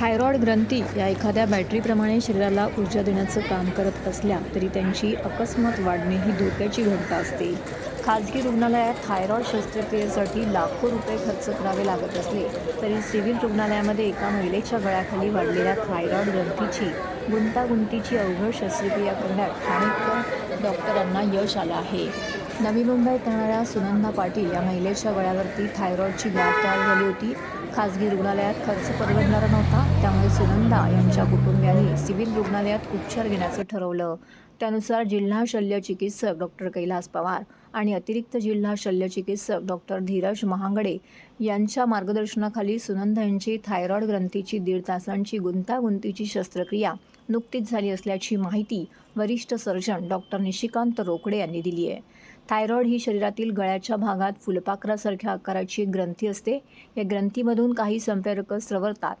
Thyroid ग्रंथी या एखाद्या बॅटरीप्रमाणे शरीराला ऊर्जा देण्याचं काम करत असल्या तरी त्यांची अकस्मात वाढणे ही धोक्याची घटना असते. खाजगी रुग्णालयात थायरॉइड शस्त्रक्रियेसाठी लाखो रुपये खर्च करावे लागत असले तरी सिव्हिल रुग्णालयामध्ये एका महिलेच्या गळ्याखाली वाढलेल्या थायरॉइड ग्रंथीची गुंतागुंतीची अवघड शस्त्रक्रिया करण्यात ठाणेकर डॉक्टरांना यश आलं आहे. नवी मुंबईत राहणाऱ्या सुनंदा पाटील या महिलेच्या गळ्यावरती थायरॉईडची गाठ तयार झाली होती. खाजगी रुग्णालयात खर्च परवडणारा नव्हता त्यामुळे सुनंदा यांच्या कुटुंबियांनी सिव्हिल रुग्णालयात उपचार घेण्याचं ठरवलं. त्यानुसार जिल्हा शल्य चिकित्सक डॉक्टर कैलास पवार आणि अतिरिक्त जिल्हा शल्य चिकित्सक डॉक्टर धीरज महांगडे यांच्या मार्गदर्शनाखाली सुनंदा यांची थायरॉइड ग्रंथीची दीड तासांची गुंतागुंतीची शस्त्रक्रिया नुकतीच झाली असल्याची माहिती वरिष्ठ सर्जन डॉक्टर निशिकांत रोकडे यांनी दिली आहे. थायरॉइड ही शरीरातील गळ्याच्या भागात फुलपाखरासारख्या आकाराची एक ग्रंथी असते. या ग्रंथीमधून काही संप्रेरक स्रवतात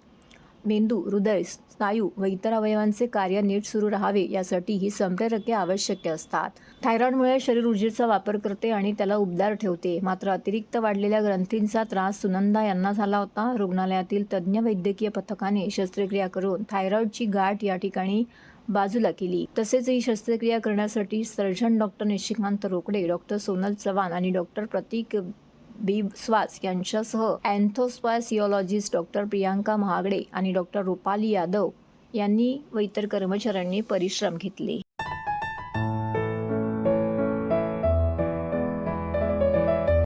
मेंदू हृदय स्नायू व इतर अवयवांचे कार्य नीट सुरू राहावे यासाठी ही संप्रेरके आवश्यक असतात. थायरॉइडमुळे शरीर ऊर्जेचा वापर करते आणि त्याला उबदार ठेवते. मात्र अतिरिक्त वाढलेल्या ग्रंथींचा त्रास सुनंदा यांना झाला होता. रुग्णालयातील तज्ज्ञ वैद्यकीय पथकाने शस्त्रक्रिया करून थायरॉइडची गाठ या ठिकाणी बाजूला केली. तसेच ही शस्त्रक्रिया करण्यासाठी surgeon doctor Nishikant Rokade doctor Sonal Chavan आणि डॉक्टर प्रतीक बिस्वास यांच्यासह अँथोस्पायसिओलॉजिस्ट डॉक्टर प्रियांका महागडे आणि डॉक्टर रुपाली यादव यांनी व इतर कर्मचाऱ्यांनी परिश्रम घेतले.